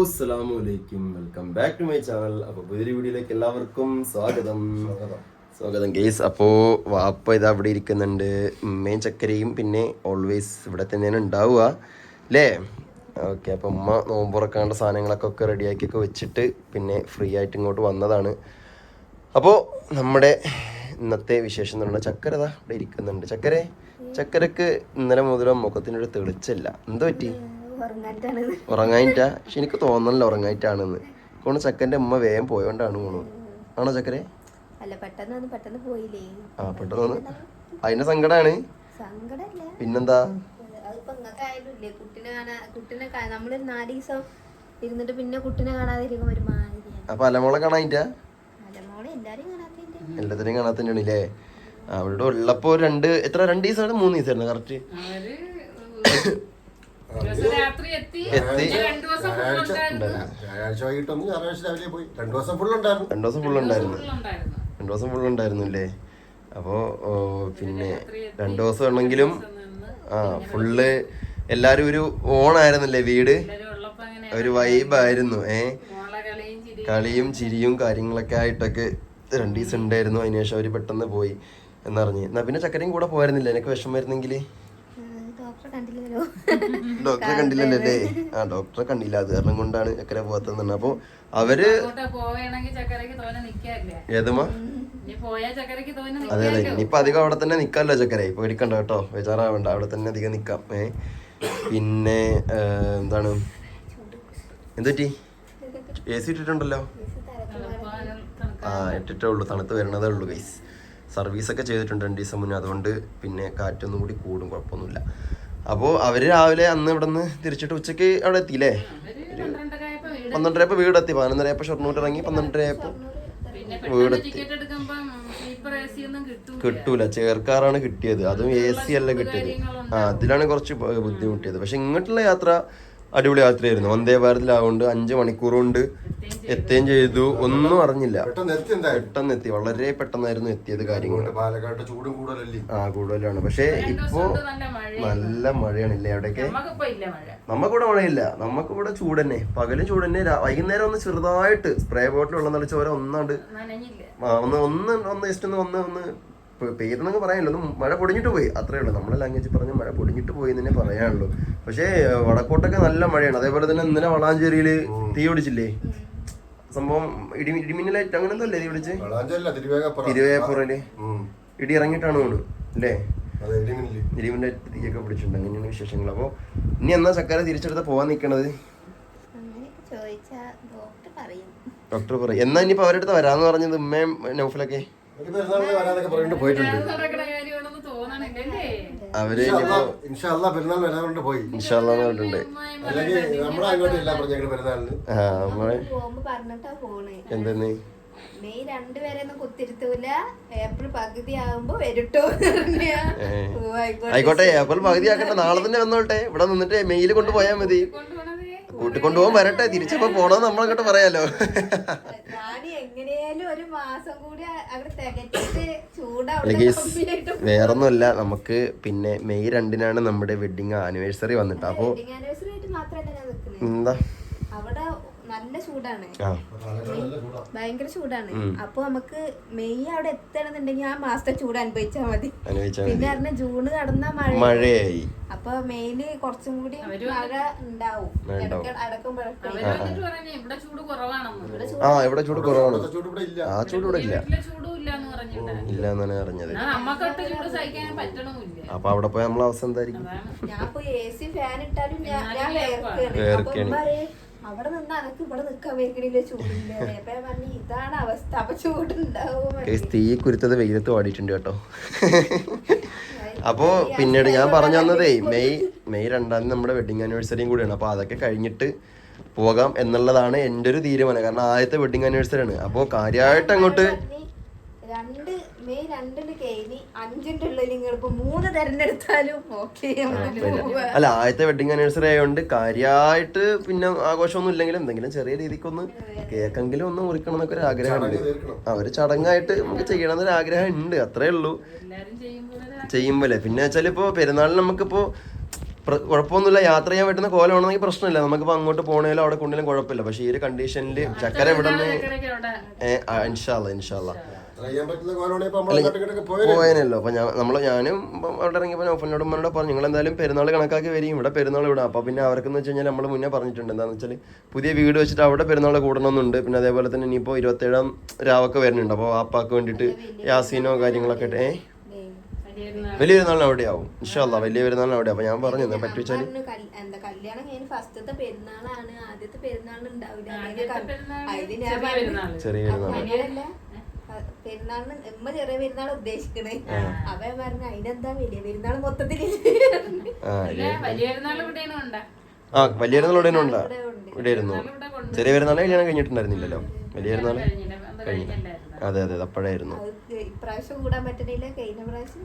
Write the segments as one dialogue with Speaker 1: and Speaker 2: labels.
Speaker 1: അസ്സലാമലൈക്കും welcome back to my channel. അപ്പോൾ പുതിയൊരു വീഡിയോയിലേക്ക് എല്ലാവർക്കും സ്വാഗതം. സ്വാഗതം. ഗെയ്സ് അപ്പോൾ വാപ്പ ഇതാ ഇവിടെ ഇരിക്കുന്നുണ്ട്. ഉമ്മയും ചക്കരയും പിന്നെ ഓൾവേസ് ഇവിടെ തന്നെയാണ് ഉണ്ടാവുക. അല്ലേ ഓക്കെ. അപ്പോൾ ഉമ്മ നോമ്പുറക്കാണ്ട സാധനങ്ങളൊക്കെ ഒക്കെ റെഡിയാക്കിയൊക്കെ വെച്ചിട്ട് പിന്നെ ഫ്രീ ആയിട്ട് ഇങ്ങോട്ട് വന്നതാണ്. അപ്പോൾ നമ്മുടെ ഇന്നത്തെ വിശേഷം എന്ന് പറഞ്ഞാൽ ചക്കര ഇതാ ഇവിടെ ഇരിക്കുന്നുണ്ട്. ചക്കരെ? ചക്കരക്ക് ഇന്നലെ മുതൽ മുഖത്തിനൊരു തെളിച്ചല്ല. എന്ത് പറ്റി? ഉറങ്ങാനിട്ടാ? പക്ഷെ എനിക്ക് തോന്നണല്ലോ ഉറങ്ങായിട്ടാണെന്ന് കൊണ്ട് ചക്കന്റെ ഉമ്മ വേഗം പോയോണ്ടാണ് പോണു ആണോ ചക്കരെ? ആ പെട്ടെന്ന്. അതിന്റെ സങ്കടാണ്. പിന്നെന്താ?
Speaker 2: ഇരുന്നിട്ട് പിന്നെ കുട്ടിനെ ഒരു
Speaker 1: അപ്പൊ അലമോളെ കാണാനിട്ടാ? എല്ലാത്തിനും കാണാത്തന്നെയാണ് ഇല്ലേ? അവിടെ ഉള്ളപ്പോ രണ്ട് എത്ര രണ്ട് ദിവസമാണ് മൂന്ന് ദിവസമായിരുന്നു കറക്റ്റ്
Speaker 3: എത്തി.
Speaker 4: വൈകിട്ട് ഒന്ന് ഞായറാഴ്ച രാവിലെ പോയി. രണ്ടു ദിവസം ഫുൾ ഉണ്ടായിരുന്നു.
Speaker 1: രണ്ടു ദിവസം ഫുൾ ഉണ്ടായിരുന്നു. രണ്ടു ദിവസം ഫുൾ ഉണ്ടായിരുന്നു. അല്ലേ അപ്പോ പിന്നെ രണ്ടു ദിവസം ആണെങ്കിലും ആ ഫുള്ള് എല്ലാരും ഒരു ഓണായിരുന്നല്ലേ വീട്? ഒരു വൈബായിരുന്നു ഏ?
Speaker 3: കളിയും
Speaker 1: ചിരിയും. കാര്യങ്ങളൊക്കെ ആയിട്ടൊക്കെ രണ്ട് ദിവസം ഉണ്ടായിരുന്നു. അതിനുശേഷം അവർ പെട്ടെന്ന് പോയി എന്നറിഞ്ഞ്. എന്നാ പിന്നെ ചക്കരയും കൂടെ പോയിരുന്നില്ല? എനിക്ക് വിഷം വരുന്നെങ്കിൽ
Speaker 2: ഡോക്ടറെ കണ്ടില്ലല്ലോ
Speaker 1: ആ ഡോക്ടറെ കണ്ടില്ല. അത് കാരണം കൊണ്ടാണ് ചക്കര പോകാത്തതെന്ന് അപ്പൊ
Speaker 3: അവർ
Speaker 1: ഏതുമാ അതെ അതെ. ഇനിയിപ്പോ അധികം അവിടെ തന്നെ നിക്കാല്ലോ ചക്കര. ഇപ്പൊ എടുക്കണ്ട കേട്ടോ. ബേജാറാവണ്ട അവിടെ തന്നെ അധികം നിക്കാം. ഏ? പിന്നെ എന്താണ്? എന്തുപറ്റി? എ സി ഇട്ടിട്ടുണ്ടല്ലോ. ആ ഇട്ടിട്ടേ ഉള്ളൂ. തണുത്ത് വരണതേ ഉള്ളൂ ഗൈസ് സർവീസൊക്കെ ചെയ്തിട്ടുണ്ട് രണ്ട് ദിവസം മുന്നേ. അതുകൊണ്ട് പിന്നെ കാറ്റൊന്നും കൂടി കൂടും. കുഴപ്പമൊന്നുമില്ല. അപ്പോൾ അവർ രാവിലെ അന്ന് ഇവിടെ നിന്ന് തിരിച്ചിട്ട് ഉച്ചയ്ക്ക് അവിടെ എത്തിയില്ലേ? പന്ത്രണ്ടരയപ്പോൾ വീടെത്തി. പതിനൊന്നരയപ്പോൾ ഷൊർണൂർ ഇറങ്ങി പന്ത്രണ്ടരയപ്പോൾ
Speaker 3: കിട്ടൂല.
Speaker 1: കിട്ടൂല. ചേർക്കാറാണ് കിട്ടിയത്. അതും എ സി അല്ല കിട്ടിയത്. ആ അതിലാണ് കുറച്ച് ബുദ്ധിമുട്ടിയത്. പക്ഷെ ഇങ്ങോട്ടുള്ള യാത്ര അടിപൊളി യാത്രയായിരുന്നു. വന്ദേ ഭാരതിലാവുകൊണ്ട് അഞ്ച് മണിക്കൂർ കൊണ്ട് എത്തുകയും ചെയ്തു. ഒന്നും അറിഞ്ഞില്ല.
Speaker 4: പെട്ടെന്ന് എത്തി
Speaker 1: വളരെ പെട്ടെന്നായിരുന്നു എത്തിയത് കാര്യങ്ങൾ. ആ കൂടുതലാണ്. പക്ഷേ ഇപ്പോ
Speaker 3: നല്ല
Speaker 1: മഴയാണ് ഇല്ലേ അവിടെയൊക്കെ?
Speaker 3: നമുക്കിപ്പോ ഇല്ല മഴ.
Speaker 1: നമുക്കിവിടെ മഴയില്ല. നമുക്കിവിടെ ചൂട് തന്നെ പകലും ചൂടന്നെ. തന്നെ വൈകുന്നേരം ഒന്ന് ചെറുതായിട്ട് സ്പ്രേ ബോട്ടിൽ വെള്ളം തളിച്ച പോലെ ഒന്നാണ്ട് ഒന്ന് ഒന്ന് ഒന്ന് ജസ്റ്റ് ഒന്ന് ഒന്ന് പെയ്തെന്നൊക്കെ പറയാനില്ല ഒന്ന് മഴ പൊടിഞ്ഞിട്ട് പോയി. അത്രേ ഉള്ളൂ. നമ്മളെ ലാംഗ്വേജ് പറഞ്ഞ മഴ പൊടിഞ്ഞിട്ട് പോയി എന്ന് തന്നെ പറയാനുള്ളൂ. പക്ഷേ വടക്കോട്ടൊക്കെ നല്ല മഴയാണ്. അതേപോലെ തന്നെ ഇന്നലെ വളാഞ്ചേരിയിൽ തീ പിടിച്ചില്ലേ? സംഭവം ഇടി ഇടിമിന്നലായിട്ട് അങ്ങനെ എന്തല്ലേ തീ പിടിച്ച്? തിരുവേപ്പുറയിൽ ഇടി ഇറങ്ങിയിട്ടാണ് വീട് അല്ലേ?
Speaker 4: ഇടിമിന്നലായിട്ട്
Speaker 1: ഇടിമിന്നൽ തീയൊക്കെ പിടിച്ചിട്ടുണ്ട്. അങ്ങനെയാണ് വിശേഷങ്ങൾ. അപ്പോൾ ഇനി എന്നാ ചക്കര തിരിച്ചെടുത്ത് പോവാൻ നിൽക്കണത്
Speaker 2: ചോദിച്ചാ ഡോക്ടർ പറയും.
Speaker 1: ഡോക്ടർ പറയും. എന്നാ ഇനിയിപ്പോ അവരുടെ അടുത്ത് വരാന്ന് പറഞ്ഞത് ഉമ്മയും നൗഫലൊക്കെ?
Speaker 4: അവർ പെരുന്നാൾ വരാറുണ്ട് പോയി.
Speaker 1: ഇൻഷാല്ലാന്ന് പറഞ്ഞിട്ടുണ്ട്.
Speaker 4: അല്ലെങ്കിൽ നമ്മളെ അങ്ങോട്ട് ഇല്ല പറഞ്ഞ പെരുന്നാളിന്.
Speaker 1: ആ നമ്മളെ
Speaker 2: പോകുമ്പോ പറഞ്ഞിട്ടാ പോണേ.
Speaker 1: എന്തെന്ന്?
Speaker 2: മെയ് രണ്ട് വരെ ഒന്നും കുത്തിരുത്തൂല. ഏപ്രിൽ പകുതി ആകുമ്പോ വരട്ടോ ഓ, ആയിക്കോട്ടെ.
Speaker 1: ആയിക്കോട്ടെ അപ്പോൾ പകുതി ആക്കട്ടെ. നാളെ തന്നെ വന്നോട്ടെ. ഇവിടെ നിന്നിട്ട് മെയിൽ കൊണ്ടുപോയാ മതി.
Speaker 3: കൊണ്ടുപോണതേ
Speaker 1: കൂട്ടിക്കൊണ്ടുപോകാൻ വരട്ടെ തിരിച്ചപ്പോ പോണോന്ന് നമ്മളങ്ങോട്ട് പറയാലോ. വേറൊന്നുമല്ല നമുക്ക് പിന്നെ മെയ് രണ്ടിനാണ് നമ്മുടെ വെഡിങ് ആനിവേഴ്സറി വന്നിട്ട്.
Speaker 2: അപ്പോ
Speaker 1: എന്താ?
Speaker 2: ചൂടാണ്. ഭയങ്കര ചൂടാണ്. അപ്പൊ നമുക്ക് മെയ് അവിടെ എത്തണമെന്നുണ്ടെങ്കിൽ ആ മാസത്തെ ചൂട് അനുഭവിച്ചാൽ മതി. പിന്നെ പറഞ്ഞ ജൂണ് കടന്ന മഴ.
Speaker 1: മഴയായി.
Speaker 2: അപ്പൊ മെയിൽ കുറച്ചും കൂടി മഴ ഉണ്ടാവും.
Speaker 3: ഇവിടെ ചൂട് കുറവാണെന്ന്.
Speaker 1: ആ ഇവിടെ ചൂട് കുറവാണ്. ആ ചൂട് ഇവിടെ ഇല്ല. ഇല്ല എന്നാണ് അറിഞ്ഞത് അപ്പൊ അവിടെ പോയി നമ്മളെ അവസ്ഥ എന്തായിരിക്കും?
Speaker 2: ഞാൻ അവിടെ നിന്ന് അനക്ക് ഇവിടെ നിക്കാൻ വേണ്ടിയില്ല ചൂടില്ല? അപ്പൊ ഞാൻ പറഞ്ഞു ഇതാണ് അവസ്ഥ. അപ്പൊ ചൂടുണ്ടാവും
Speaker 1: തീ കുരുത്തത് വെയിലത്ത് ഓടിയിട്ടുണ്ട് കേട്ടോ. അപ്പോൾ പിന്നീട് ഞാൻ പറഞ്ഞു തന്നതേ മെയ് മെയ് രണ്ടാം തീയതി നമ്മുടെ വെഡിങ് ആനിവേഴ്സറിയും കൂടിയാണ്. അപ്പോൾ അതൊക്കെ കഴിഞ്ഞിട്ട് പോകാം എന്നുള്ളതാണ് എന്റെ ഒരു തീരുമാനം. കാരണം ആദ്യത്തെ വെഡിങ് ആനിവേഴ്സറി ആണ്. അപ്പോൾ കാര്യമായിട്ട് അങ്ങോട്ട്
Speaker 2: രണ്ട് മെയ് രണ്ടിന് കഴിഞ്ഞ് അഞ്ചിന്റെ ഉള്ളിൽ നിങ്ങൾ ഇപ്പൊ മൂന്ന് തെരഞ്ഞെടുത്താലും ഓക്കെ
Speaker 1: അല്ല ആദ്യത്തെ വെഡിങ് ആനിവേഴ്സറി ആയതുകൊണ്ട് കാര്യമായിട്ട് പിന്നെ ആഘോഷമൊന്നും ഇല്ലെങ്കിലും എന്തെങ്കിലും ചെറിയ രീതിക്കൊന്ന് കേക്കെങ്കിലും ഒന്ന് മുറിക്കണം എന്നൊക്കെ ഒരു ആഗ്രഹമുണ്ട് ആ ഒരു ചടങ്ങായിട്ട് നമുക്ക് ചെയ്യണം എന്നൊരു ആഗ്രഹം ഉണ്ട് അത്രേ ഉള്ളൂ. ചെയ്യുമ്പോലെ. പിന്നെ വെച്ചാൽ ഇപ്പോൾ പെരുന്നാളിന് നമുക്കിപ്പോൾ കുഴപ്പമൊന്നുമില്ല യാത്ര ചെയ്യാൻ പറ്റുന്ന കോലമാണെങ്കിൽ പ്രശ്നമില്ല. നമുക്കിപ്പോൾ അങ്ങോട്ട് പോകണേലും അവിടെ കൊണ്ടിലും കുഴപ്പമില്ല. പക്ഷേ ഈ ഒരു കണ്ടീഷനിൽ ചക്കര ഇവിടെ നിന്ന് ഇൻഷാല്ല ഇൻഷാല്ല
Speaker 4: നമ്മളെ
Speaker 1: പോയനല്ലോ. അപ്പൊ ഞാൻ നമ്മൾ ഞാനും അവിടെ ഇറങ്ങിയപ്പോൾ നോഫലിനോടും ഉമ്മനോട് പറഞ്ഞു നിങ്ങൾ എന്തായാലും പെരുന്നാൾ കണക്കാക്കി വരും ഇവിടെ പെരുന്നാൾ ഇവിടെ അപ്പൊ പിന്നെ അവർക്കെന്ന് വെച്ച് കഴിഞ്ഞാൽ നമ്മൾ മുന്നേ പറഞ്ഞിട്ടുണ്ട് എന്താണെന്ന് വെച്ചാൽ പുതിയ വീട് വെച്ചിട്ട് അവിടെ പെരുന്നാൾ കൂടണമെന്നുണ്ട്. പിന്നെ അതേപോലെ തന്നെ ഇനിയിപ്പോൾ ഇരുപത്തേഴാം രാവൊക്കെ വരുന്നുണ്ട്. അപ്പോൾ ആപ്പാക്ക് വേണ്ടിട്ട് യാസീനോ കാര്യങ്ങളൊക്കെ ഏ? വലിയ പെരുന്നാളിന് അവിടെ ആവും ഇൻഷാല്ല വലിയ പെരുന്നാളിന് അവിടെ അപ്പോൾ ഞാൻ പറഞ്ഞു
Speaker 2: എന്താ ഞാൻ
Speaker 3: ചെറിയ
Speaker 1: പെരുന്നാൾ
Speaker 2: പെരുന്നാളിന് എമ്മ ചെറിയ പെരുന്നാൾ ഉദ്ദേശിക്കണേ. അപ്പൊ ഞാൻ പറഞ്ഞു അതിനെന്താ വലിയ പെരുന്നാൾ മൊത്തത്തിൽ
Speaker 1: ആ
Speaker 3: വലിയ പെരുന്നാൾ
Speaker 1: ഇവിടെ ഉണ്ട്.
Speaker 2: ഇവിടെ
Speaker 1: ആയിരുന്നു. ചെറിയ പെരുന്നാൾ കല്യാണം കഴിഞ്ഞിട്ടുണ്ടായിരുന്നില്ലല്ലോ? വലിയ പെരുന്നാൾ
Speaker 3: കഴിഞ്ഞില്ല. അത്
Speaker 1: അതെ അതെ അപ്പോഴായിരുന്നു.
Speaker 2: ഇപ്രാവശ്യം കൂടാൻ പറ്റണില്ല. കഴിഞ്ഞ പ്രാവശ്യം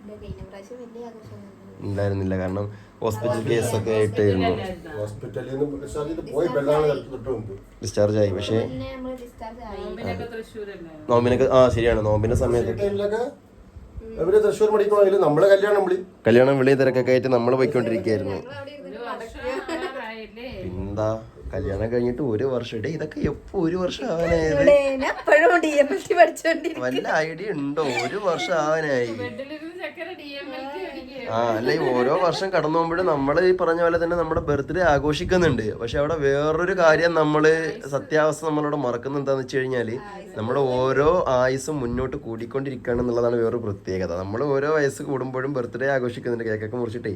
Speaker 2: ഇല്ല കഴിഞ്ഞ പ്രാവശ്യം വലിയ ആഘോഷം
Speaker 1: ഉണ്ടായിരുന്നില്ല. കാരണം ഹോസ്പിറ്റൽ കേസൊക്കെ ആയിട്ടായിരുന്നു.
Speaker 4: ഹോസ്പിറ്റലിൽ നിന്ന് discharge ചെയ്ത് പോയി പെരുന്നാൾ തൊട്ട് മുമ്പ്.
Speaker 1: ഡിസ്ചാർജ് ആയി. പക്ഷേ
Speaker 2: പിന്നെ നമ്മൾ ഡിസ്ചാർജ് ആയി.
Speaker 3: നോമ്പിനൊക്കെ തൃശ്ശൂരല്ലേ?
Speaker 1: നോമ്പിനൊക്കെ ആ ശരിയാണ്. നോമ്പിന്റെ
Speaker 4: ഈ
Speaker 1: സമയത്ത്
Speaker 4: ടൈമിലൊക്കെ ഇവർ തൃശ്ശൂർ നമ്മളെ കല്യാണം വിളി.
Speaker 1: കല്യാണം വിളി തിരക്കൊക്കെ ആയിട്ട് നമ്മൾ പോയിക്കൊണ്ടിരിക്കുകയായിരുന്നു.
Speaker 2: ഞങ്ങൾ അവിടെ
Speaker 1: എന്താ കല്യാണം കഴിഞ്ഞിട്ട് ഒരു വർഷം. ഇടേ ഇതൊക്കെ എപ്പോ ഒരു വർഷം ആവാനായത്
Speaker 2: ഇവിടെ ഞാൻ എപ്പോഴും ഡി എം എൽ ടി പഠിച്ചോണ്ടിരിക്കും
Speaker 1: വല്ല ഐഡിയ ഉണ്ടോ? ഒരു വർഷം ആവാനായി
Speaker 3: ബെഡിലിരുന്ന് ചക്കര ഡി എം എൽ ടി
Speaker 1: ആ അല്ല ഈ ഓരോ വർഷം കടന്നു പോകുമ്പോഴും നമ്മൾ ഈ പറഞ്ഞ പോലെ തന്നെ നമ്മുടെ ബർത്ത്ഡേ ആഘോഷിക്കുന്നുണ്ട്. പക്ഷെ അവിടെ വേറൊരു കാര്യം നമ്മൾ സത്യാവസ്ഥ നമ്മളവിടെ മറക്കുന്ന എന്താന്ന് വെച്ച് കഴിഞ്ഞാൽ നമ്മുടെ ഓരോ ആയുസും മുന്നോട്ട് കൂടിക്കൊണ്ടിരിക്കുകയാണ് എന്നുള്ളതാണ് വേറൊരു പ്രത്യേകത. നമ്മൾ ഓരോ വയസ്സ് കൂടുമ്പോഴും ബർത്ത്ഡേ ആഘോഷിക്കുന്നുണ്ട്. കേക്കൊക്കെ മുറിച്ചിട്ടേ.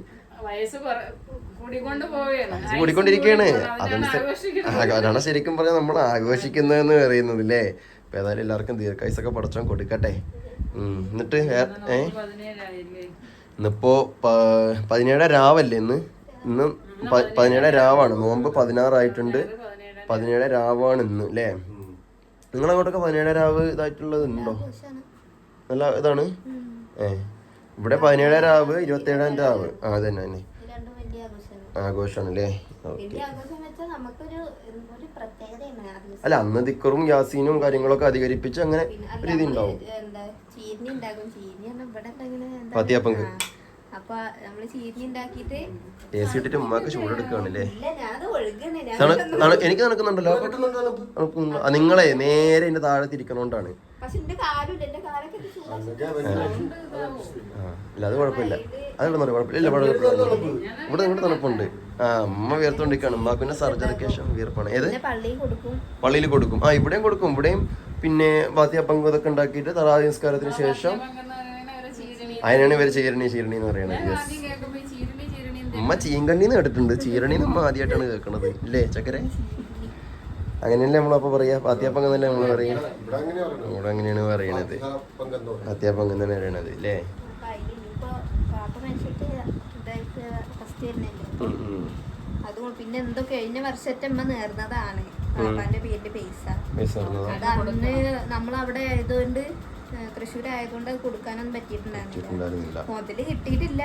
Speaker 1: കൂടിക്കൊണ്ടിരിക്കുകയാണ്. അതനുസരിച്ച് അതാണ് ശരിക്കും പറഞ്ഞാൽ നമ്മൾ ആഘോഷിക്കുന്നതെന്ന് പറയുന്നത് അല്ലേ അപ്പൊ ഏതായാലും എല്ലാവർക്കും ദീർഘായുസൊക്കെ പടച്ചാൻ കൊടുക്കട്ടെ. ഉം. എന്നിട്ട് ഏഹ് ഏ? ഇന്നിപ്പോ പതിനേഴാം രാവല്ലേ ഇന്ന്? ഇന്ന് പതിനേഴാം രാവാണ്. നോമ്പ് പതിനാറായിട്ടുണ്ട്.
Speaker 3: പതിനേഴാം
Speaker 1: രാവാണ് ഇന്ന് അല്ലേ നിങ്ങളങ്ങോട്ടൊക്കെ പതിനേഴാം രാവ് ഇതായിട്ടുള്ളത് ഉണ്ടോ? നല്ല ഇതാണ്? ഏ. ഇവിടെ പതിനേഴാം രാവ് ഇരുപത്തേഴാം രാവ്. ആ അതന്നെ തന്നെ
Speaker 2: ആഘോഷമാണ്
Speaker 1: അല്ലേ ഓക്കെ. അല്ല അന്ന് ദിക്കറും യാസീനും കാര്യങ്ങളൊക്കെ അധികരിപ്പിച്ച് അങ്ങനെ ഒരു
Speaker 2: എന്താ ചീരിനി ഉണ്ടാക്കും ചീരിനി പറഞ്ഞാൽ ഇവിടെ ഇങ്ങനെ. അപ്പൊ നമ്മൾ ചീരിനി
Speaker 1: എ സി ഇട്ടിട്ട് ഉമ്മാക്ക് ചൂടെടുക്കുകയാണല്ലേ എനിക്ക് നടക്കുന്നുണ്ടല്ലോ നിങ്ങളെ നേരെ എന്റെ താഴെ തിരിക്കണോണ്ടാണ് അല്ല ഇല്ല അത് കുഴപ്പമില്ല. അത് കുഴപ്പമില്ല ഇവിടെ ഇവിടെ തണുപ്പുണ്ട്. ആ അമ്മ വിയർത്തോണ്ടിരിക്കാണ് ഉമ്മാക്ക് പിന്നെ സർജറി ശേഷം വിയർപ്പാണ്. ഏത്?
Speaker 2: പിന്നെ പള്ളിയിൽ കൊടുക്കും.
Speaker 1: പള്ളിയിൽ കൊടുക്കും. ആ ഇവിടെയും കൊടുക്കും. ഇവിടെയും പിന്നെ ബാത്തിയപ്പങ്ക് ഇതൊക്കെ ഉണ്ടാക്കിയിട്ട് തറാവി സംസ്കാരത്തിന് ശേഷം അതിനാണ് ഇവർ ചീരണി ചീരണി എന്ന് പറയുന്നത്. ഉമ്മ ചീങ്കണ്ണിന്ന് കേട്ടിട്ടുണ്ട്. ചീരണി ഉമ്മ ആദ്യമായിട്ടാണ് കേൾക്കുന്നത് ഇല്ലേ ചക്കരെ? അങ്ങനെയല്ലേ നമ്മളപ്പോ പറയാ? പാത്തിയപ്പങ്ക് തന്നെ നമ്മൾ പറയും?
Speaker 4: ഇവിടെ
Speaker 1: അങ്ങനെയാണ് പറയണത്. പാത്തിയപ്പങ്ക് തന്നെ പറയണത്. അല്ലേ
Speaker 2: പിന്നെ എന്തോ കഴിഞ്ഞ വർഷത്തെ അമ്മ നേർന്നതാണ്. പാപ്പാന്റെ പേരിന്റെ പൈസ? അത് അന്ന് നമ്മളവിടെ ആയതുകൊണ്ട്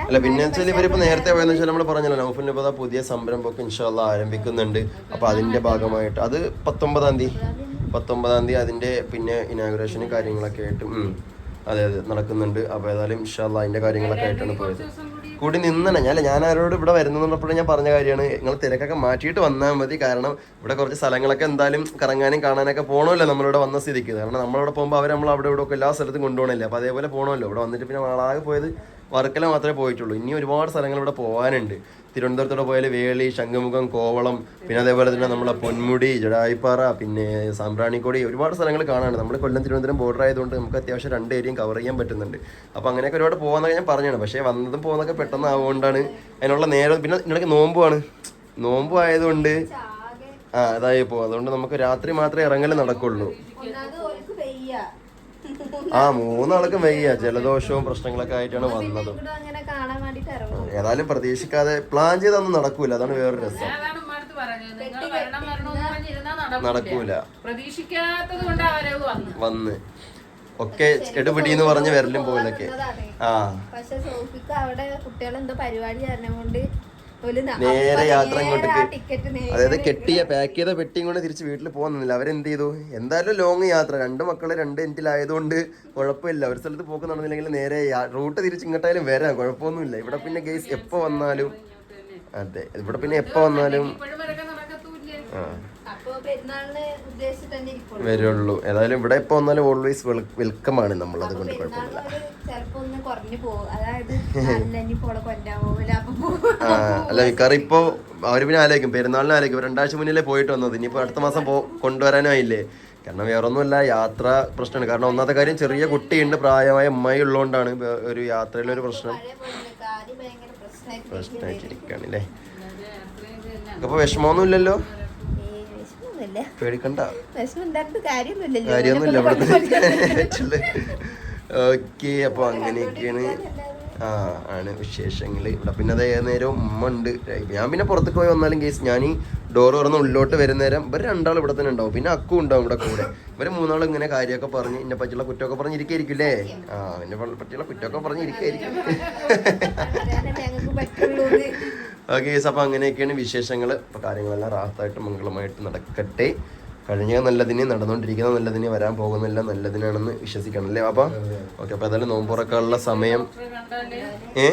Speaker 1: അല്ല പിന്നെ ഇവരിപ്പോ നേരത്തെ പോയെന്ന് വെച്ചാൽ നമ്മൾ പറഞ്ഞല്ലോ പുതിയ സംരംഭമൊക്കെ ഇൻഷാല്ല ആരംഭിക്കുന്നുണ്ട്. അപ്പൊ അതിന്റെ ഭാഗമായിട്ട് അത് പത്തൊമ്പതാം തീയതി പത്തൊമ്പതാം തീയതി അതിന്റെ പിന്നെ ഇനാഗുറേഷനും കാര്യങ്ങളൊക്കെ ആയിട്ട്. അതെ അതെ നടക്കുന്നുണ്ട്. അപ്പൊ ഏതായാലും ഇൻഷാല്ല അതിന്റെ കാര്യങ്ങളൊക്കെ ആയിട്ടാണ് പോയത്.
Speaker 3: കൂടി
Speaker 1: നിന്നണം. ഞാൻ ഞാൻ ആരോട് ഇവിടെ വരുന്നപ്പോഴും ഞാൻ പറഞ്ഞ കാര്യമാണ്. നിങ്ങൾ തിരക്കൊക്കെ മാറ്റിയിട്ട് വന്നാൽ മതി. കാരണം ഇവിടെ കുറച്ച് സ്ഥലങ്ങളൊക്കെ എന്തായാലും കറങ്ങാനും കാണാനൊക്കെ പോകണമല്ലോ നമ്മളിവിടെ വന്ന സ്ഥിതിക്ക്. കാരണം നമ്മളിവിടെ പോകുമ്പോൾ അവർ നമ്മൾ അവിടെ ഇവിടെ ഒക്കെ എല്ലാ സ്ഥലത്തും കൊണ്ടുപോകണല്ലേ? അപ്പോൾ അതേപോലെ പോകണമല്ലോ ഇവിടെ വന്നിട്ട് പിന്നെ ആളാകെ പോയത് വർക്കല മാത്രമേ പോയിട്ടുള്ളൂ. ഇനി ഒരുപാട് സ്ഥലങ്ങൾ ഇവിടെ പോകാനുണ്ട്. തിരുവനന്തപുരത്തോടെ പോയാൽ വേളി ശംഖുമുഖം കോവളം പിന്നെ അതേപോലെ തന്നെ നമ്മളെ പൊന്മുടി ജടായിപ്പാറ പിന്നെ സാമ്പ്രാണിക്കൊടി ഒരുപാട് സ്ഥലങ്ങൾ കാണാനുണ്ട്. നമ്മൾ കൊല്ലം തിരുവനന്തപുരം ബോർഡർ ആയതുകൊണ്ട് നമുക്ക് അത്യാവശ്യം രണ്ട് ഏരിയയും കവർ ചെയ്യാൻ പറ്റുന്നുണ്ട്. അപ്പോൾ അങ്ങനെയൊക്കെ ഒരുപാട് പോകാന്നൊക്കെ ഞാൻ പറഞ്ഞാണ്. പക്ഷേ വന്നതും പോകുന്നതൊക്കെ പെട്ടെന്ന് ആവുകൊണ്ടാണ് അതിനുള്ള നേരം പിന്നെ ഇടയ്ക്ക് നോമ്പുമാണ് നോമ്പ് ആയതുകൊണ്ട് ആ അതായി പോകും അതുകൊണ്ട് നമുക്ക് രാത്രി മാത്രമേ ഇറങ്ങൽ നടക്കുള്ളൂ. ആ മൂന്നാളൊക്കെ വയ്യ ജലദോഷവും പ്രശ്നങ്ങളൊക്കെ ആയിട്ടാണ് വന്നത്. ഏതായാലും പ്രതീക്ഷിക്കാതെ പ്ലാൻ ചെയ്തൊന്നും നടക്കൂല. അതാണ് വേറെ രസം.
Speaker 3: അതാണ് ഉമ്മാടുത്ത് പറഞ്ഞത്. നിങ്ങൾ വരണം വരണം എന്ന് പറഞ്ഞിരുന്നാ
Speaker 1: നടക്കൂല.
Speaker 3: നടക്കൂല. പ്രതീക്ഷിക്കാത്തത് കൊണ്ട് അവരെ വന്ന്.
Speaker 1: ഒക്കെ എടുപിടി എന്ന് പറഞ്ഞ് വരലും പോലൊക്കെ. ആ.
Speaker 2: പക്ഷെ സോഫിക്ക് അവിടെ കുട്ടികളെന്തോ പരിപാടി കാരണം കൊണ്ട്
Speaker 1: നേരെ യാത്ര
Speaker 2: ഇങ്ങോട്ട്
Speaker 1: അങ്ങോട്ടേക്ക്
Speaker 2: ആ
Speaker 1: അതായത് കെട്ടിയ പാക്ക് ചെയ്ത പെട്ടിയും കൊണ്ട് തിരിച്ച് വീട്ടിൽ പോകുന്നില്ല അവരെന്ത് ചെയ്തു എന്തായാലും ലോങ് യാത്ര. രണ്ട് മക്കൾ രണ്ട് എന്റിലായതുകൊണ്ട് കുഴപ്പമില്ല. ഒരു സ്ഥലത്ത് പോക്ക് നടന്നില്ലെങ്കിൽ നേരെ റൂട്ട് തിരിച്ച് ഇങ്ങോട്ടായാലും വരാം. കുഴപ്പമൊന്നുമില്ല. ഇവിടെ പിന്നെ ഗേസ് എപ്പോ വന്നാലും. അതെ. ഇവിടെ പിന്നെ എപ്പോ വന്നാലും.
Speaker 3: ഇപ്പോഴും വരൊക്കെ നടക്കത്തൂല്ലേ
Speaker 1: ആ. വരുള്ളൂ. ഏതായാലും ഇവിടെ ഇപ്പൊ വന്നാലും ഓൾവേസ് വെൽക്കം ആണ് നമ്മൾ അതുകൊണ്ട് കുഴപ്പമില്ല അല്ല വിക്കാറ് ഇപ്പൊ അവർ പിന്നെ ആലോചിക്കും. പെരുന്നാളിന് ആലോചിക്കും. രണ്ടാഴ്ച മുന്നിലേ പോയിട്ട് വന്നത്. ഇനിയിപ്പോ അടുത്ത മാസം കൊണ്ടുവരാനായില്ലേ കാരണം വേറെ കാരണം വേറൊന്നുമല്ല യാത്ര പ്രശ്നമാണ്. കാരണം ഒന്നാമത്തെ കാര്യം ചെറിയ കുട്ടിയുണ്ട്. പ്രായമായ അമ്മായി ഉള്ളതുകൊണ്ടാണ് യാത്രയിലെ ഒരു യാത്രയിലൊരു പ്രശ്നം. പ്രശ്നമായിട്ടിരിക്കുകയാണ് അല്ലേ? അപ്പൊ വിഷമമൊന്നും പേടിക്കണ്ട.
Speaker 2: വിഷമം കാര്യമൊന്നുമില്ലല്ലോ.
Speaker 1: കാര്യമൊന്നുമില്ല ഇവിടുത്തെ ഓക്കെ അപ്പൊ അങ്ങനെയൊക്കെയാണ്. ആ ആണ് വിശേഷങ്ങൾ ഇവിടെ പിന്നെ അതേ നേരം ഉമ്മ ഉണ്ട്. ഞാൻ പിന്നെ പുറത്തേക്ക് പോയി വന്നാലും കേസ് ഞാൻ ഈ ഡോർ തുറന്ന് ഉള്ളിലോട്ട് വരുന്ന നേരം ഇവർ രണ്ടാൾ ഇവിടെ തന്നെ ഉണ്ടാവും. പിന്നെ അക്കു ഉണ്ടാവും ഇവിടെ കൂടെ. ഇവർ മൂന്നാൾ ഇങ്ങനെ കാര്യമൊക്കെ പറഞ്ഞ് എന്നെ പറ്റിയുള്ള കുറ്റമൊക്കെ പറഞ്ഞിരിക്കായിരിക്കില്ലേ? ആ എന്നെ പറ്റിയുള്ള കുറ്റമൊക്കെ പറഞ്ഞിരിക്കായിരിക്കും. കേസ് അപ്പോൾ അങ്ങനെയൊക്കെയാണ് വിശേഷങ്ങൾ അപ്പോൾ കാര്യങ്ങളെല്ലാം റാഹത്തായിട്ട് മംഗളമായിട്ട് നടക്കട്ടെ. കഴിഞ്ഞ നല്ലതിനെ നടന്നുകൊണ്ടിരിക്കുന്ന നല്ലതിനെ വരാൻ പോകുന്നില്ല നല്ലതിനാണെന്ന് വിശ്വസിക്കണം അല്ലേ അപ്പോൾ ഓക്കെ അപ്പോൾ ഏതായാലും നോമ്പുറക്കാനുള്ള സമയം.
Speaker 3: കണ്ടാലേ
Speaker 1: ഏ?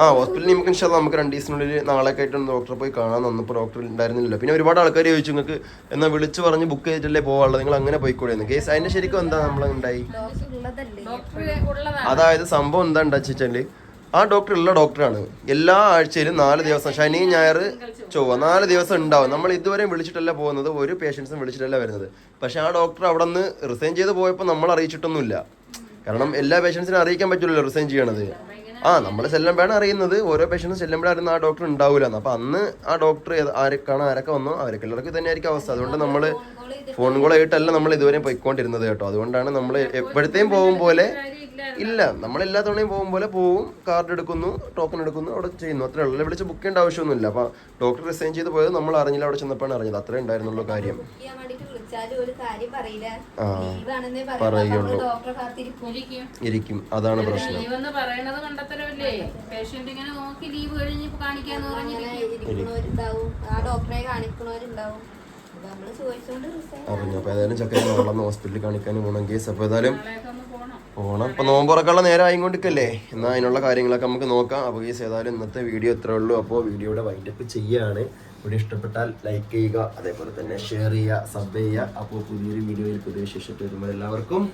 Speaker 1: ആ ഹോസ്പിറ്റലിൽ നമുക്ക് ഇൻഷാല്ല നമുക്ക് രണ്ട് ദിവസത്തിനുള്ളിൽ നാളെ ആയിട്ട് ഡോക്ടറെ പോയി കാണാൻ വന്നപ്പോൾ ഡോക്ടർ ഉണ്ടായിരുന്നില്ലല്ലോ പിന്നെ ഒരുപാട് ആൾക്കാർ ചോദിച്ചു നിങ്ങൾക്ക് എന്നാൽ വിളിച്ച് പറഞ്ഞ് ബുക്ക് ചെയ്തിട്ടല്ലേ പോകാനുള്ളത്? നിങ്ങൾ അങ്ങനെ പോയിക്കൂടെ? കേസ് അതിന് ശരിക്കും എന്താ നമ്മളുണ്ടായി
Speaker 2: ഡോക്ടർ ഉള്ളതല്ലേ?
Speaker 3: ഡോക്ടർ ഉള്ളതാണ്.
Speaker 1: അതായത് സംഭവം എന്താ ആ ഡോക്ടർ ഉള്ള ഡോക്ടറാണ്. എല്ലാ ആഴ്ചയിലും നാല് ദിവസം ശനി ഞായർ ചൊവ്വ നാല് ദിവസം ഉണ്ടാവും. നമ്മൾ ഇതുവരെ വിളിച്ചിട്ടല്ല പോകുന്നത് ഒരു പേഷ്യൻസും വിളിച്ചിട്ടല്ല വരുന്നത്. പക്ഷെ ആ ഡോക്ടർ അവിടെ നിന്ന് റിസൈൻ ചെയ്ത് പോയപ്പോൾ നമ്മൾ അറിയിച്ചിട്ടൊന്നുമില്ല. കാരണം എല്ലാ പേഷ്യൻസിനും അറിയിക്കാൻ പറ്റില്ലല്ലോ റിസൈൻ ചെയ്യണത്. ആ നമ്മൾ ചെല്ലുമ്പോഴാണ് അറിയുന്നത്. ഓരോ പേഷ്യൻസും ചെല്ലുമ്പോഴായിരുന്നു ആ ഡോക്ടർ ഉണ്ടാവില്ല അപ്പോൾ അന്ന് ആ ഡോക്ടർ ആരൊക്കെയാണ് ആരൊക്കെ വന്നോ? അവരൊക്കെ എല്ലാവർക്കും തന്നെയായിരിക്കും അവസ്ഥ. അതുകൊണ്ട് നമ്മൾ ഫോൺ കോൾ ആയിട്ടല്ല നമ്മൾ ഇതുവരെ പോയിക്കൊണ്ടിരുന്നത് കേട്ടോ. അതുകൊണ്ടാണ് നമ്മൾ എപ്പോഴത്തെയും പോകും പോലെ ഇല്ല നമ്മൾ എല്ലാ തവണയും പോകും പോലെ പോകും കാർഡ് എടുക്കുന്നു ടോക്കൺ എടുക്കുന്നു അവിടെ ചെയ്യുന്നു. അത്രേ ഉള്ളൂ. വിളിച്ച് ബുക്ക് ചെയ്യേണ്ട ആവശ്യമൊന്നുമില്ല. അപ്പൊ ഡോക്ടർ റിസൈൻ ചെയ്ത് പോയത് നമ്മൾ അറിഞ്ഞില്ല അവിടെ ചെന്നപ്പോഴാണ് അറിഞ്ഞത്. അത്രേ ഉണ്ടായിരുന്നുള്ളൂ കാര്യം.
Speaker 2: ചെയ്യാൻ വേണ്ടിട്ട് വിളിച്ചാലും ഒരു കാര്യം പറയില്ല.
Speaker 1: ആ.
Speaker 2: ലീവാണെന്നേ
Speaker 1: പറയുള്ളൂ.
Speaker 3: ഇരിക്കും.
Speaker 1: അതാണ് പ്രശ്നം. അറിഞ്ഞു. അപ്പൊ ഏതായാലും ചക്കര നാളെ ഹോസ്പിറ്റലിൽ കാണിക്കാൻ പോകണം കേസ് അപ്പൊ ഏതായാലും
Speaker 3: നാളെയൊക്കെ ഇപ്പൊ പോണം
Speaker 1: പോണം അപ്പൊ നോമ്പുറക്കുള്ള നേരം ആയിക്കൊണ്ടിരിക്കല്ലേ? എന്നാ അതിനുള്ള കാര്യങ്ങളൊക്കെ നമുക്ക് നോക്കാം. അപ്പോൾ ഈ ഏതായാലും ഇന്നത്തെ വീഡിയോ ഇത്രേ ഉള്ളൂ. അപ്പോൾ വീഡിയോയുടെ വൈൻഡപ്പ് ചെയ്യാണ്. വീഡിയോ ഇഷ്ടപ്പെട്ടാൽ ലൈക്ക് ചെയ്യുക അതേപോലെ തന്നെ ഷെയർ ചെയ്യുക സബ് ചെയ്യുക. അപ്പോൾ പുതിയൊരു വീഡിയോയിൽ പുതിയ ശേഷം വരുമ്പോൾ എല്ലാവർക്കും